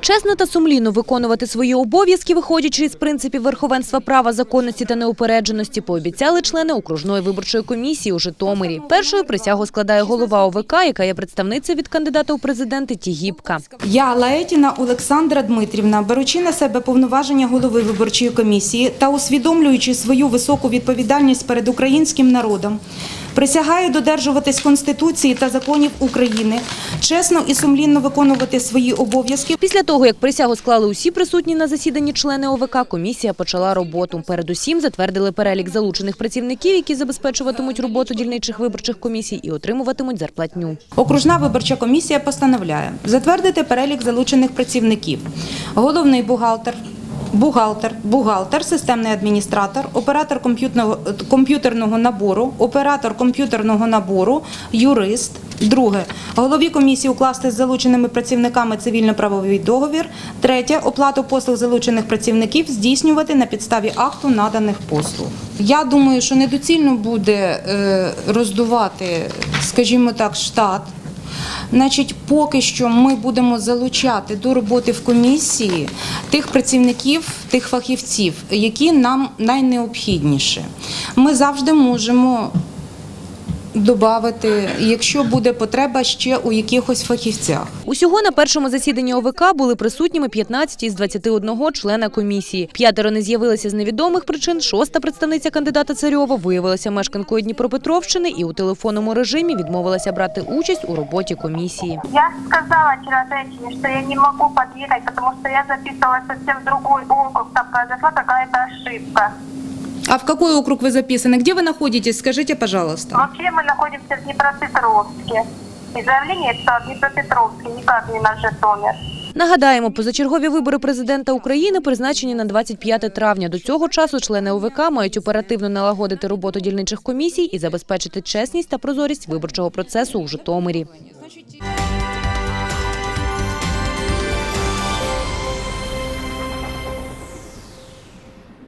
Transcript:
Чесно та сумлінно виконувати свої обов'язки, виходячи із принципів верховенства права, законності та неупередженості, пообіцяли члени окружної виборчої комісії у Житомирі. Першою присягу складає голова ОВК, яка є представницею від кандидата у президенти Тігіпка. Я, Лаетіна Олександра Дмитрівна, беручи на себе повноваження голови виборчої комісії та усвідомлюючи свою високу відповідальність перед українським народом, присягаю додержуватись Конституції та законів України, чесно і сумлінно виконувати свої обов'язки. Після того, як присягу склали усі присутні на засіданні члени ОВК, комісія почала роботу. Передусім затвердили перелік залучених працівників, які забезпечуватимуть роботу дільничих виборчих комісій і отримуватимуть зарплатню. Окружна виборча комісія постановляє затвердити перелік залучених працівників. Головний бухгалтер, бухгалтер, бухгалтер, системний адміністратор, оператор комп'ютерного, набору, оператор комп'ютерного набору, юрист. Друге, голові комісії укласти з залученими працівниками цивільно-правовий договір. Третє, оплату послуг залучених працівників здійснювати на підставі акту наданих послуг. Я думаю, що недоцільно буде е, роздувати, скажімо так, штат. Значить, поки що ми будемо залучати до роботи в комісії тих працівників, тих фахівців, які нам найнеобхідніше. Ми завжди можемо додати, якщо буде потреба ще у якихось фахівцях. Усього на першому засіданні ОВК були присутніми 15 із 21 члена комісії. П'ятеро не з'явилися з невідомих причин. Шоста представниця кандидата Царьова виявилася мешканкою Дніпропетровщини і у телефонному режимі відмовилася брати участь у роботі комісії. Я сказала вчера женщине, что я не могу подъехать, потому что я записывалась совсем в другой округ, там произошла какая-то ошибка. А в какой округ вы записаны? Где вы находитесь? Скажите, пожалуйста. Вообще мы находимся в Днепропетровске. И заявление это в Днепропетровске, никак не на Житомир. Нагадаємо, позачергові вибори президента України призначені на 25 травня. До цього часу члени ОВК мають оперативно налагодити роботу дільничих комісій і забезпечити чесність та прозорість виборчого процесу у Житомирі.